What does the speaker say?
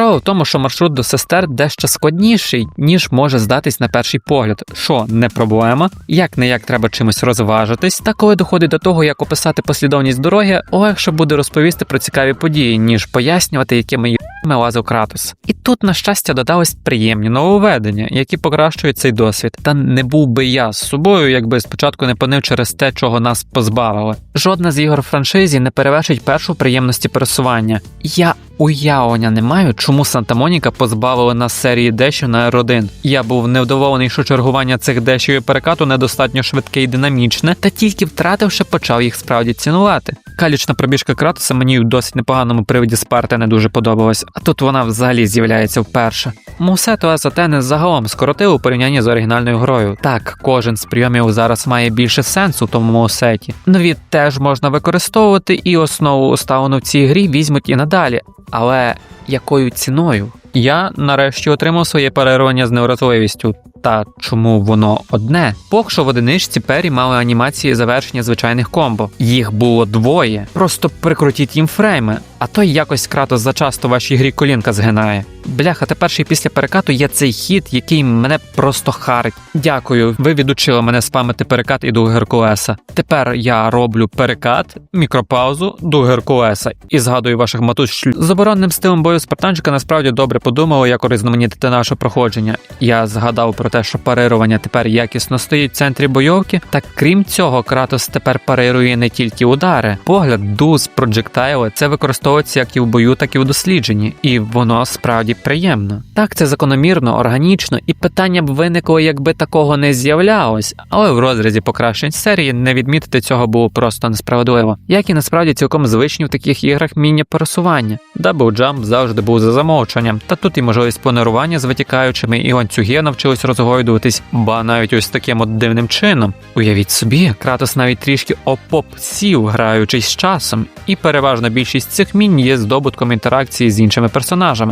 Справа в тому, що маршрут до сестер дещо складніший, ніж може здатись на перший погляд, що не проблема, як не як треба чимось розважитись, та коли доходить до того, як описати послідовність дороги, легше буде розповісти про цікаві події, ніж пояснювати, якими є лазив Кратос. І тут, на щастя, додались приємні нововведення, які покращують цей досвід. Та не був би я з собою, якби спочатку не понив через те, чого нас позбавили. Жодна з ігор франшизі не перевершить першу приємності пересування. Я уявлення не маю, чому Санта Моніка позбавили нас серії дешів на R1. Я був невдоволений, що чергування цих дешів і перекату недостатньо швидке і динамічне, та тільки втративши, почав їх справді цінувати. Калічна пробіжка Кратоса мені в досить непоганому приводі Спарти не дуже подобалась, а тут вона взагалі з'являється вперше. Мусету Азотени загалом скоротив у порівнянні з оригінальною грою. Так, кожен з прийомів зараз має більше сенсу тому мусеті. Нові теж можна використовувати, і основу уставлену в цій грі візьмуть і надалі. Але якою ціною? Я нарешті отримав своє перервання з невразливістю. Та чому воно одне? Поки що в одиничці пері мали анімації завершення звичайних комбо. Їх було двоє. Просто прикрутіть їм фрейми, а то якось Кратос зачасто вашій грі колінка згинає. Бляха, тепер ще після перекату є цей хід, який мене просто харить. Дякую, ви відучили мене спамити перекат і до Геркулеса. Тепер я роблю перекат, мікропаузу до Геркулеса і згадую ваших матусь шлю. З оборонним стилем бою спартанчика насправді добре подумали, як урізноманітити наше проходження. Я згадав про те, що парирування тепер якісно стоїть в центрі бойовки. Та крім цього, Кратос тепер парирує не тільки удари. Погляд, дуз, проджектайли це використовується як і в бою, так і в дослідженні, і воно справді приємно. Так, це закономірно, органічно, і питання б виникло, якби такого не з'являлось, але в розрізі покращень серії не відмітити цього було просто несправедливо, як і насправді цілком звичні в таких іграх міні пересування. Double Jump завжди був за замовченням, та тут і можливість планирування з витікаючими і ланцюги навчились розгойдуватись, ба навіть ось таким от дивним чином. Уявіть собі, Кратос навіть трішки опоп сів, граючись з часом, і переважна більшість цих мінь є здобутком інтеракції з іншими персонажами.